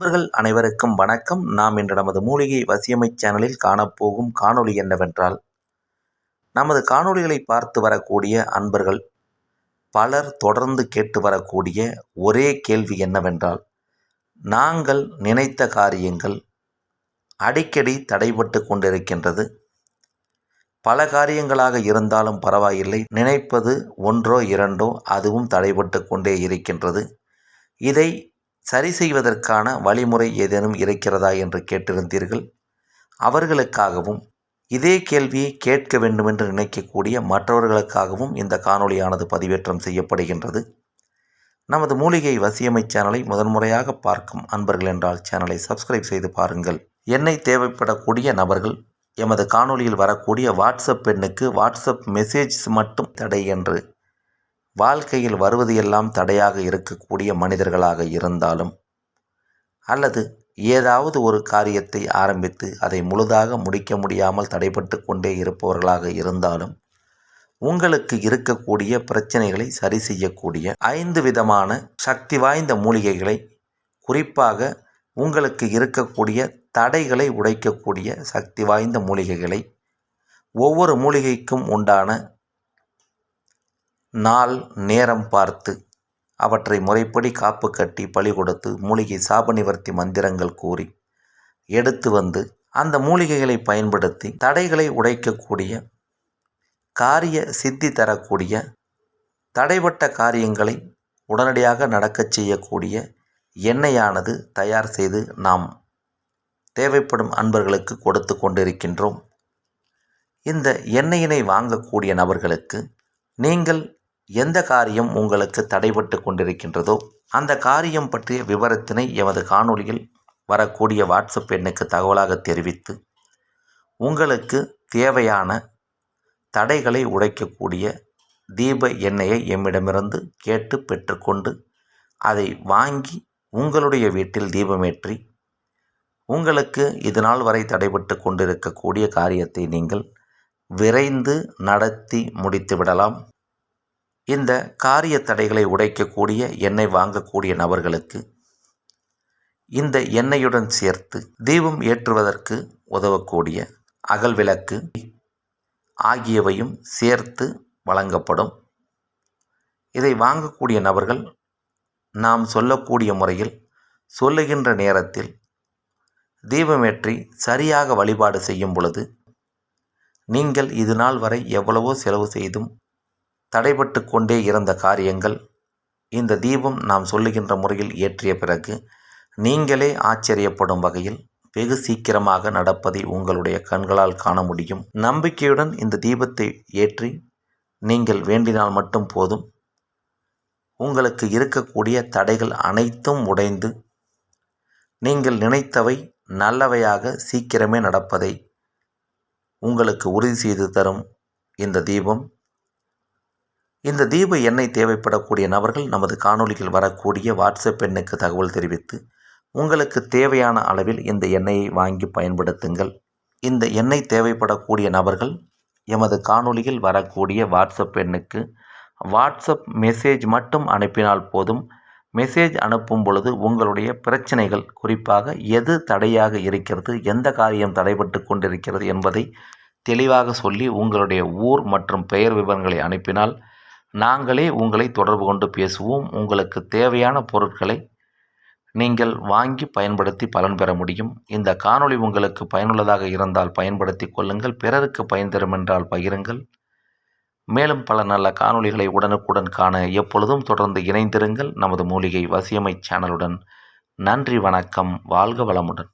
நண்பர்கள் அனைவருக்கும் வணக்கம். நாம் இன்று நமது மூலிகை வசியமை சேனலில் காணப்போகும் காணொளி என்னவென்றால் நமது காணொளிகளை பார்த்து வரக்கூடிய அன்பர்கள் பலர் தொடர்ந்து கேட்டு வரக்கூடிய ஒரே கேள்வி என்னவென்றால் நாங்கள் நினைத்த காரியங்கள் அடிக்கடி தடைபட்டு கொண்டிருக்கின்றது. பல காரியங்களாக இருந்தாலும் பரவாயில்லை. நினைப்பது ஒன்றோ இரண்டோ அதுவும் தடைபட்டு கொண்டே இருக்கின்றது. இதை சரி செய்வதற்கான வழிமுறை ஏதேனும் இருக்கிறதா என்று கேட்டிருந்தீர்கள்? அவர்களுக்காகவும் இதே கேள்வியை கேட்க வேண்டுமென்று நினைக்கக்கூடிய மற்றவர்களுக்காகவும் இந்த காணொளியானது பதிவேற்றம் செய்யப்படுகின்றது. நமது மூலிகை வசியமை சேனலை முதன்முறையாக பார்க்கும் அன்பர்கள் என்றால் சேனலை சப்ஸ்கிரைப் செய்து பாருங்கள். என்னை தேவைப்படக்கூடிய நபர்கள் எமது காணொளியில் வரக்கூடிய வாட்ஸ்அப் எண்ணுக்கு வாட்ஸ்அப் மெசேஜ் மட்டும் தடை என்று வாழ்க்கையில் வருவது எல்லாம் தடையாக இருக்கக்கூடிய மனிதர்களாக இருந்தாலும் அல்லது ஏதாவது ஒரு காரியத்தை ஆரம்பித்து அதை முழுதாக முடிக்க முடியாமல் தடைபட்டு கொண்டே இருப்பவர்களாக இருந்தாலும் உங்களுக்கு இருக்கக்கூடிய பிரச்சனைகளை சரி செய்யக்கூடிய ஐந்து விதமான சக்தி வாய்ந்த மூலிகைகளை குறிப்பாக உங்களுக்கு இருக்கக்கூடிய தடைகளை உடைக்கக்கூடிய சக்தி வாய்ந்த மூலிகைகளை ஒவ்வொரு மூலிகைக்கும் உண்டான நாள் நேரம் பார்த்து அவற்றை முறைப்படி காப்பு கட்டி பழி கொடுத்து மூலிகை சாப நிவர்த்தி மந்திரங்கள் கூறி எடுத்து வந்து அந்த மூலிகைகளை பயன்படுத்தி தடைகளை உடைக்கக்கூடிய காரிய சித்தி தரக்கூடிய தடைப்பட்ட காரியங்களை உடனடியாக நடக்கச் செய்யக்கூடிய எண்ணெயானது தயார் செய்து நாம் தேவைப்படும் அன்பர்களுக்கு கொடுத்து கொண்டிருக்கின்றோம். இந்த எண்ணெயினை வாங்கக்கூடிய நபர்களுக்கு நீங்கள் எந்த காரியம் உங்களுக்கு தடைபட்டு கொண்டிருக்கின்றதோ அந்த காரியம் பற்றிய விவரத்தினை எமது காணொளியில் வரக்கூடிய வாட்ஸ்அப் எண்ணுக்கு தகவலாக தெரிவித்து உங்களுக்கு தேவையான தடைகளை உடைக்கக்கூடிய தீப எண்ணெயை எம்மிடமிருந்து கேட்டு பெற்றுக்கொண்டு அதை வாங்கி உங்களுடைய வீட்டில் தீபமேற்றி உங்களுக்கு இதுநாள் வரை தடைபட்டு கொண்டிருக்கக்கூடிய காரியத்தை நீங்கள் விரைந்து நடத்தி முடித்து விடலாம் இந்த காரிய தடைகளை உடைக்கக்கூடிய எண்ணெய் வாங்கக்கூடிய நபர்களுக்கு இந்த எண்ணெயுடன் சேர்த்து தீபம் ஏற்றுவதற்கு உதவக்கூடிய அகல் விளக்கு ஆகியவையும் சேர்த்து வழங்கப்படும். இதை வாங்கக்கூடிய நபர்கள் நாம் சொல்லக்கூடிய முறையில் சொல்லுகின்ற நேரத்தில் தீபமேற்றி சரியாக வழிபாடு செய்யும் பொழுது நீங்கள் இது நாள் வரை எவ்வளவோ செலவு செய்தும் தடைபட்டு கொண்டே இருந்த காரியங்கள் இந்த தீபம் நாம் சொல்லுகின்ற முறையில் ஏற்றிய பிறகு நீங்களே ஆச்சரியப்படும் வகையில் வெகு சீக்கிரமாக நடப்பதை உங்களுடைய கண்களால் காண முடியும். நம்பிக்கையுடன் இந்த தீபத்தை ஏற்றி நீங்கள் வேண்டினால் மட்டும் போதும். உங்களுக்கு இருக்கக்கூடிய தடைகள் அனைத்தும் உடைந்து நீங்கள் நினைத்தவை நல்லவையாக சீக்கிரமே நடப்பதை உங்களுக்கு உறுதி செய்து தரும் இந்த தீபம். இந்த தீப எண்ணெய் தேவைப்படக்கூடிய நபர்கள் நமது காணொலியில் வரக்கூடிய வாட்ஸ்அப் எண்ணுக்கு தகவல் தெரிவித்து உங்களுக்கு தேவையான அளவில் இந்த எண்ணெயை வாங்கி பயன்படுத்துங்கள். இந்த எண்ணெய் தேவைப்படக்கூடிய நபர்கள் எமது காணொலியில் வரக்கூடிய வாட்ஸ்அப் எண்ணுக்கு வாட்ஸ்அப் மெசேஜ் மட்டும் அனுப்பினால் போதும். மெசேஜ் அனுப்பும் பொழுது உங்களுடைய பிரச்சனைகள் குறிப்பாக எது தடையாக இருக்கிறது எந்த காரியம் தடைபட்டு கொண்டிருக்கிறது என்பதை தெளிவாக சொல்லி உங்களுடைய ஊர் மற்றும் பெயர் விவரங்களை அனுப்பினால் நாங்களே உங்களை தொடர்பு கொண்டு பேசுவோம். உங்களுக்கு தேவையான பொருட்களை நீங்கள் வாங்கி பயன்படுத்தி பலன் பெற முடியும். இந்த காணொளி உங்களுக்கு பயனுள்ளதாக இருந்தால் பயன்படுத்தி கொள்ளுங்கள். பிறருக்கு பயன் தரும் என்றால் பகிருங்கள். மேலும் பல நல்ல காணொளிகளை உடனுக்குடன் காண எப்பொழுதும் தொடர்ந்து இணைந்திருங்கள். நமது மூலிகை வசியமை சேனலுடன் நன்றி வணக்கம் வாழ்க வளமுடன்.